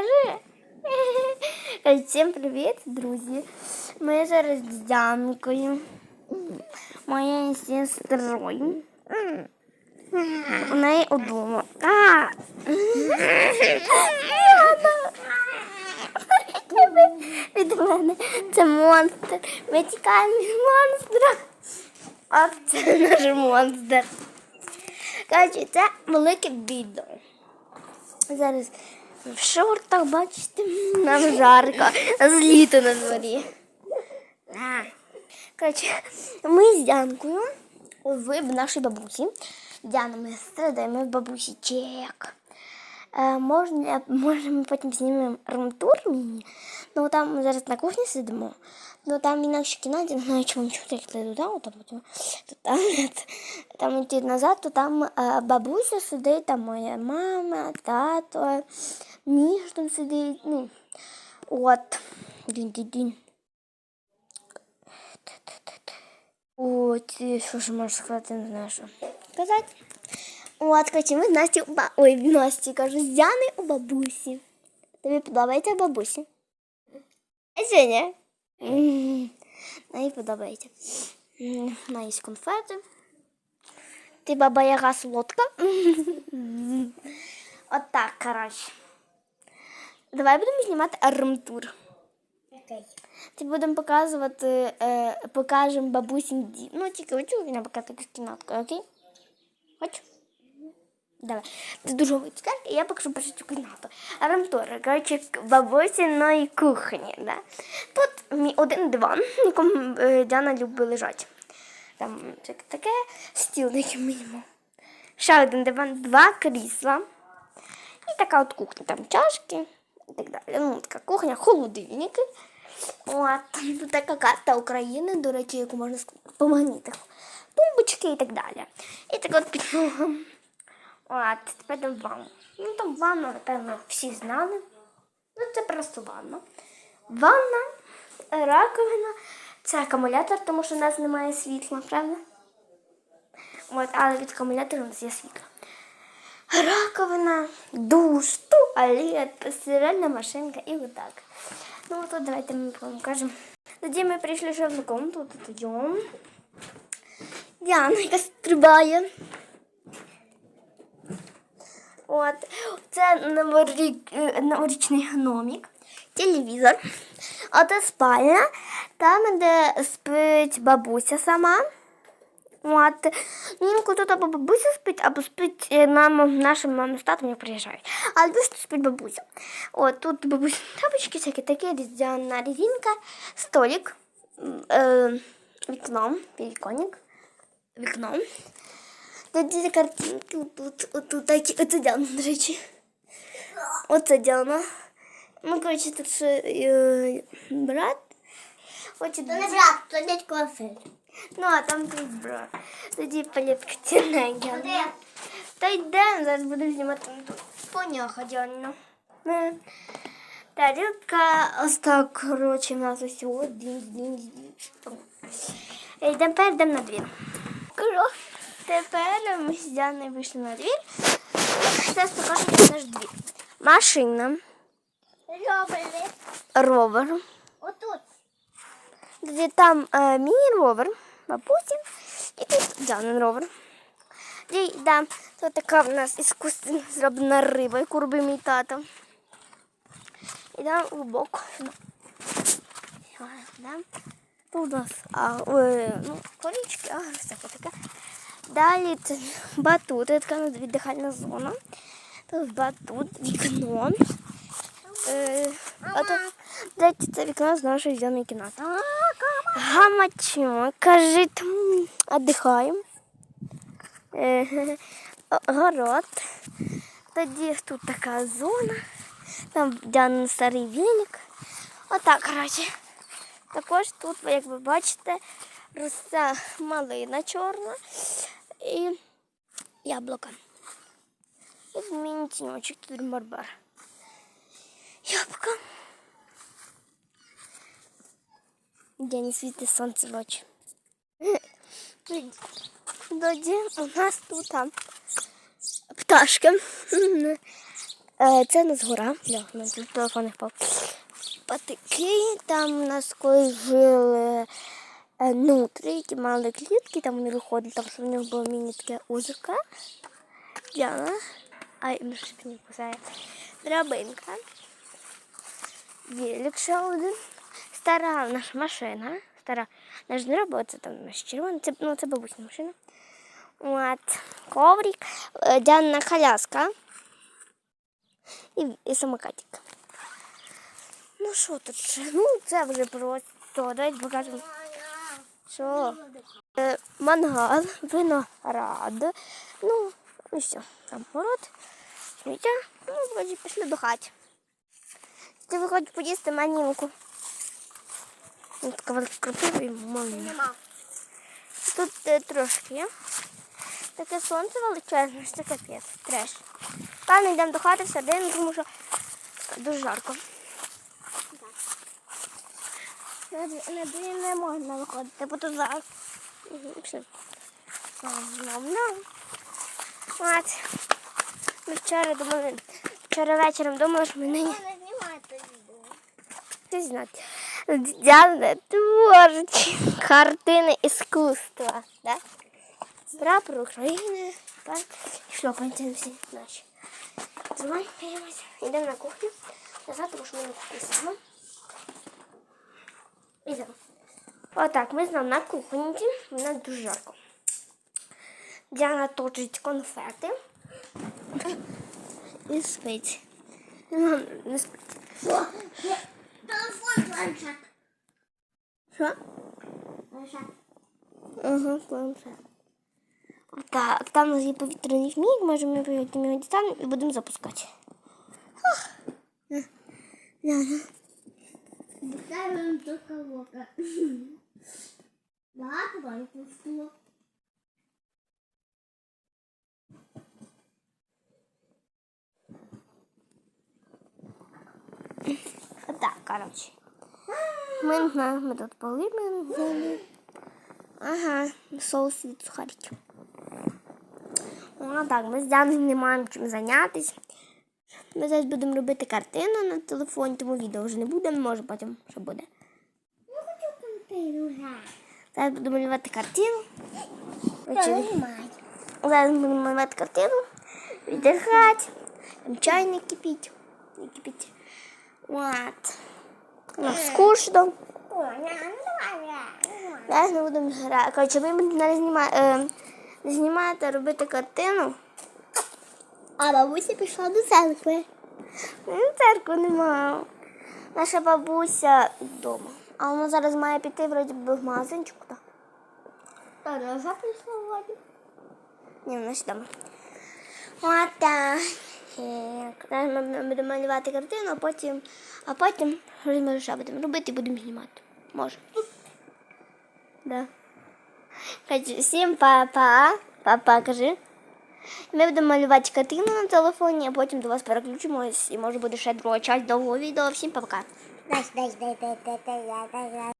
Кажи. Всім привіт, друзі. Ми зараз з Дянкою, моєю сестрою. У неї удома. А! Від мене це монстр. Ми тікаємо від монстра. А це наш монстр. Коротше, це велике відео. Зараз в шортах, бачите, нам жарко, з літо на дворі. Коротше, ми з Дянкою в нашій бабусі. Діана, ми страдаємо в бабусі чек. Е, можна, може, ми потім знімемо румтур міні. Ну там ми зараз на кухні сидимо. Ну там інакше кімнаті, не знаю, чому чути, як туди, потім, то там, там йти назад, то там е, бабуся сидить, там моя мама, тато, між там сидить. Ну, от. Дінь-дінь-дінь. От, що ж можу сказати, не знаю, що сказати. От, короче, ми з Насті ба... Ой, Насті, кажу, з Діани у бабусі. Тобі подобається бабусі? А Женя? Мені подобається. Вона є конфети. Ти баба яга солодка. От так, коротше. Давай будемо знімати армтур. Окей. Ти будемо показувати, е, покажемо бабусін ді. Ну, тільки хочу не показати кімнатку, окей? Хочу? Давай. Ти дуже витікай, я покажу першу цю кімнату. Рамтори, коротше, бабусіної кухні. Да? Тут мій один диван, на якому е, Діана любить лежати. Там таке- стіл, який мінімум. Ще один диван, два крісла. І така от кухня, там чашки і так далі. Ну, така кухня, холодильники. От, така карта України, до речі, яку можна скласти по магнітах. Тумбочки і так далі. І так от підлога. От, тепер там ванна. Ну там ванна, напевно, всі знали. Ну, це просто ванна. Ванна, раковина, це акумулятор, тому що у нас немає світла, правда? От, але від акумулятора у нас є світло. Раковина, душ, туалет, стиральна машинка і отак. Ну, тут давайте ми покажемо. Тоді ми прийшли ще в комнату, тут йдемо. Діана, яка стрибає. От, це новорік, е, новорічний гномік, телевізор. А спальня, там, де спить бабуся сама. От. Ну, інколи тут або бабуся спить, або спить е, нам, нашим мамі з татом, як приїжджають. Але більше тут спить бабуся. От тут бабуся тапочки, всякі такі, різдвяна резинка, столик, м, е, вікно, підвіконник, вікно. Тоді картинки тут, отут такі, оце Діана, до речі. Оце Діана. Ну, коротше, тут ще е, брат. Ось То не брат, то дядько Василь. Ну, а там твій брат. Тоді палітка тіненька. Де? Та йдемо, зараз будемо знімати тут. Поняха, Діана. Е. Тарілка, ось так, коротше, у нас ось один, один, один. Йдемо перейдемо на двір. Кажу, тепер ми з Діаною вийшли на двір. Зараз покажемо наш двір. Машина, Робили. ровер. Отут. Тоді там е, міні-ровер, Бабусі, і тут Діанин ровер. Тоді да, тут така в нас іскусственно зроблена риба, яку робив мій тато. Йдемо глибоко сюди. Да. Тут у нас а, е, ну, корічки, а, всяке таке. Далі це батут, це така віддихальна зона. Тут батут, вікно. Е, а тут, дайте, це вікно з нашої зеленої кімнати. Гамачимо, кажи, там віддихаємо. Е, город. Тоді тут така зона. Там Діанин старий віник. Отак, коротше. Також тут, як ви бачите, росте малина чорна і яблука. І міні-тіночок тут барбар. Яблука. Де не світить сонце в очі. Тоді у нас тут там пташки. Е, Це у нас гора. Телефон не впав. Патики, там у нас колись жили е, нутри, які мали клітки, там вони виходили, там що в них було міні таке озерка. Діана. Ай, мішки не кусає. Драбинка. Єлік ще один. Стара наша машина. Стара. Наш не робила, це там наш червоний. Це, ну, це бабусина машина. От. Коврик. Е, Діана коляска. І, і самокатик. Ну що тут ще? Ну, це вже просто. Давайте покажемо. Що? Е, мангал, виноград. Ну, і все. Там город, сміття. Ну, вроді пішли до хати. Ти виходиш поїсти манінку. Ось така велика крапива і. Нема. Тут е, трошки. Таке сонце величезне, що це капець, треш. Певно, йдемо до хати всередину, тому що дуже жарко. На дві- не можна виходити, бо тут зараз. Пішли. От. Ми вчора думали, вчора вечором думали, що ми нині Не знімайте відео. Ти знати. Діана творчі картини іскусства. Да? Прапор. Так. І шльопанці всі наші. Тримаємося. Йдемо на кухню. Назад, тому що ми на кухні саме. Йдемо. Отак, ми знову на кухні. Мене дуже жарко. Діана точить конфети. І спить. Ну, Не спить. Планшет. Що? Планшет. Ага, планшет. Так, там у нас є повітряний змійк, може ми потім його дістанемо і будемо запускати. Е, Ляля. Ставимо до колока. Багато вам пустило. Отак, коротше. Ми не знаємо, ми тут поли ми взяли. Ага, соус від сухариків. Ну так, ми з Діаною не маємо чим зайнятися. Ми зараз будемо робити картину на телефоні, тому відео вже не буде, може потім що буде. Я хочу комп'ютер. Зараз будемо малювати картину. Зараз будемо малювати картину, віддихати, чайник кипіть. Не кипіть. От. Нам скучно. Зараз ми будемо грати. Коротше, ви будете знімати, е, знімати, робити картину. А бабуся пішла до церкви. Ну, Церкви немає. Наша бабуся вдома. А вона зараз має піти вроді би в магазинчик. Так. Та Роза прийшла воді. Ні, вона ще вдома. От так. Так. Зараз ми будемо малювати картину, а потім, а потім ми будемо робити і будемо знімати. Може. Да. Всім па-па. Па-па, кажи. Ми будемо малювати картину на телефоні, а потім до вас переключимось і може буде ще друга часть довгого відео. Всім па-пока.